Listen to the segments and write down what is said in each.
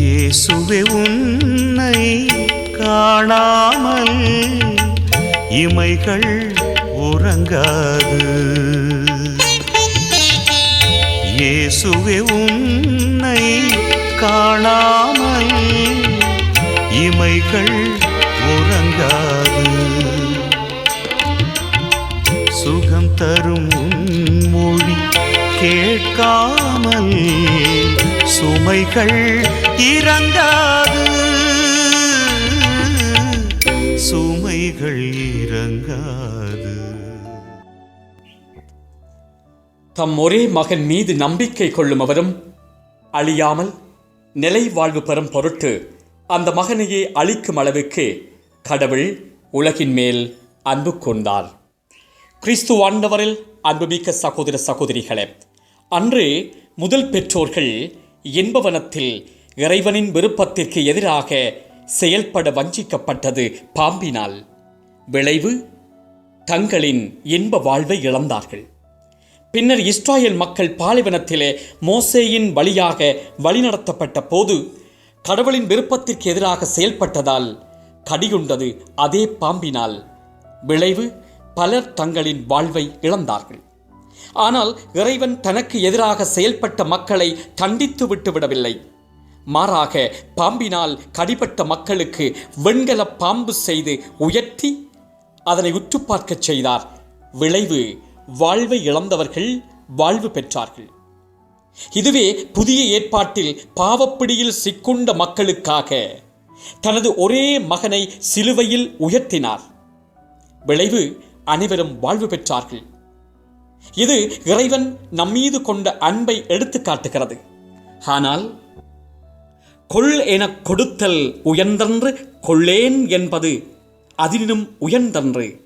இயேசுவே உன்னை காணாமல் இமைகள் உறங்காது. இயேசுவே உன்னை காணாமல் இமைகள் உறங்காது. சுகம் தரும் மொழி கேட்காமல் சுமைகள் இறங்காது சுமைகள் இறங்காது தம் ஒரே மகன் மீது நம்பிக்கை கொள்ளும் அவரும் அழியாமல் நிலை வாழ்வு பெறும் பொருட்டு அந்த மகனையே அழிக்கும் அளவுக்கு கடவுள் உலகின் மேல் அன்பு கொண்டார் கிறிஸ்து ஆண்டவரில் அன்புமிக்க சகோதர சகோதரிகளே அன்று முதல் பெற்றோர்கள் என்பவனத்தில் இறைவனின் விருப்பத்திற்கு எதிராக செயல்பட வஞ்சிக்கப்பட்டது பாம்பினால். விளைவு? தங்களின் இன்ப வாழ்வை இழந்தார்கள். பின்னர் இஸ்ராயல் மக்கள் பாலைவனத்திலே மோசேயின் வழியாக வழிநடத்தப்பட்ட போது கடவுளின் விருப்பத்திற்கு எதிராக செயல்பட்டதால் கடியுண்டது அதே பாம்பினால். விளைவு? பலர் தங்களின் வாழ்வை இழந்தார்கள். ஆனால் இறைவன் தனக்கு எதிராக செயல்பட்ட மக்களை தண்டித்து விட்டு விடவில்லை. மாறாக பாம்பினால் கடிபட்ட மக்களுக்கு வெண்கல பாம்பு செய்து உயர்த்தி அதனை உற்று பார்க்கச் செய்தார். விளைவு வாழ்வை இழந்தவர்கள் வாழ்வு பெற்றார்கள். இதுவே புதிய ஏற்பாட்டில் பாவப்பிடியில் சிக்குண்ட மக்களுக்காக தனது ஒரே மகனை சிலுவையில் உயர்த்தினார். விளைவு அனைவரும் வாழ்வு பெற்றார்கள். இது இறைவன் நம்மீது கொண்ட அன்பை எடுத்து காட்டுகிறது ஆனால் கொள் எனக் கொடுத்தல் உயர்ந்தன்று கொள்ளேன் என்பது அதிலும் உயர்ந்தன்று.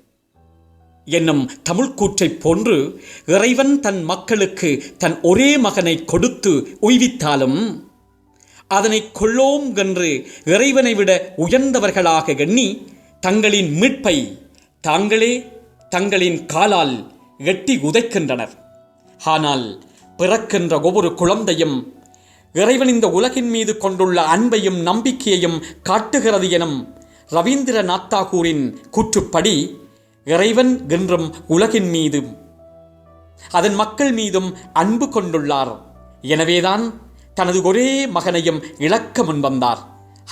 என்னும் தமிழ் கூற்றைப் போன்று இறைவன் தன் மக்களுக்கு தன் ஒரே மகனை கொடுத்து உய்வித்தாலும் அதனை கொள்ளோம் என்று இறைவனை விட உயர்ந்தவர்களாக எண்ணி தங்களின் மீட்பை தாங்களே தங்களின் காலால் எட்டி உதைக்கின்றனர். ஆனால் பிறக்கின்ற ஒவ்வொரு குழந்தையும் இறைவன் இந்த உலகின் மீது கொண்டுள்ள அன்பையும் நம்பிக்கையையும் காட்டுகிறது எனும் ரவீந்திரநாத் தாகூரின் கூற்றுப்படி இறைவன் என்றும் உலகின் மீதும் அதன் மக்கள் மீதும் அன்பு கொண்டுள்ளார். எனவேதான் தனது ஒரே மகனையும் இழக்க முன்வந்தார்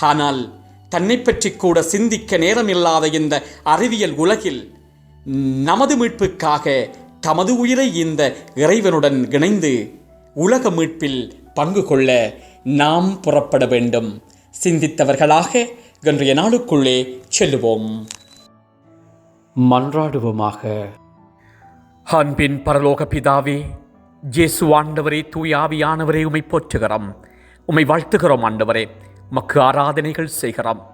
ஆனால் தன்னை பற்றி கூட சிந்திக்க நேரமில்லாத இந்த அறிவியல் உலகில் நமது மீட்புக்காக தமது உயிரை இந்த இறைவனுடன் இணைந்து உலக மீட்பில் பங்கு கொள்ள நாம் புறப்பட வேண்டும். சிந்தித்தவர்களாக இன்றைய நாளுக்குள்ளே செல்லுவோம். மன்றாடுவோமாக. அன்பின் பரலோக பிதாவே ஜேசு ஆண்டவரே தூயாவியானவரே உமை போற்றுகிறோம். உமை வாழ்த்துகிறோம் ஆண்டவரே. மக்கு ஆராதனைகள் செய்கிறோம்.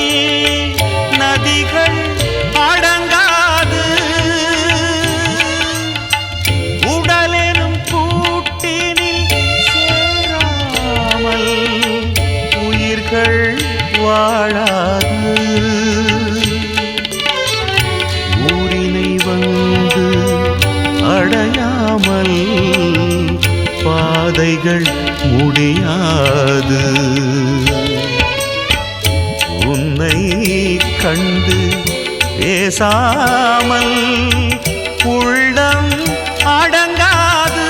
வாழாது. ஊரினை வந்து அடையாமல் பாதைகள் முடியாது. உன்னை கண்டு பேசாமல் உள்ளம் அடங்காது.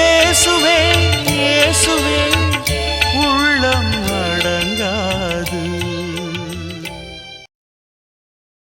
ஏசுவே ஏசுவே உள்ளம்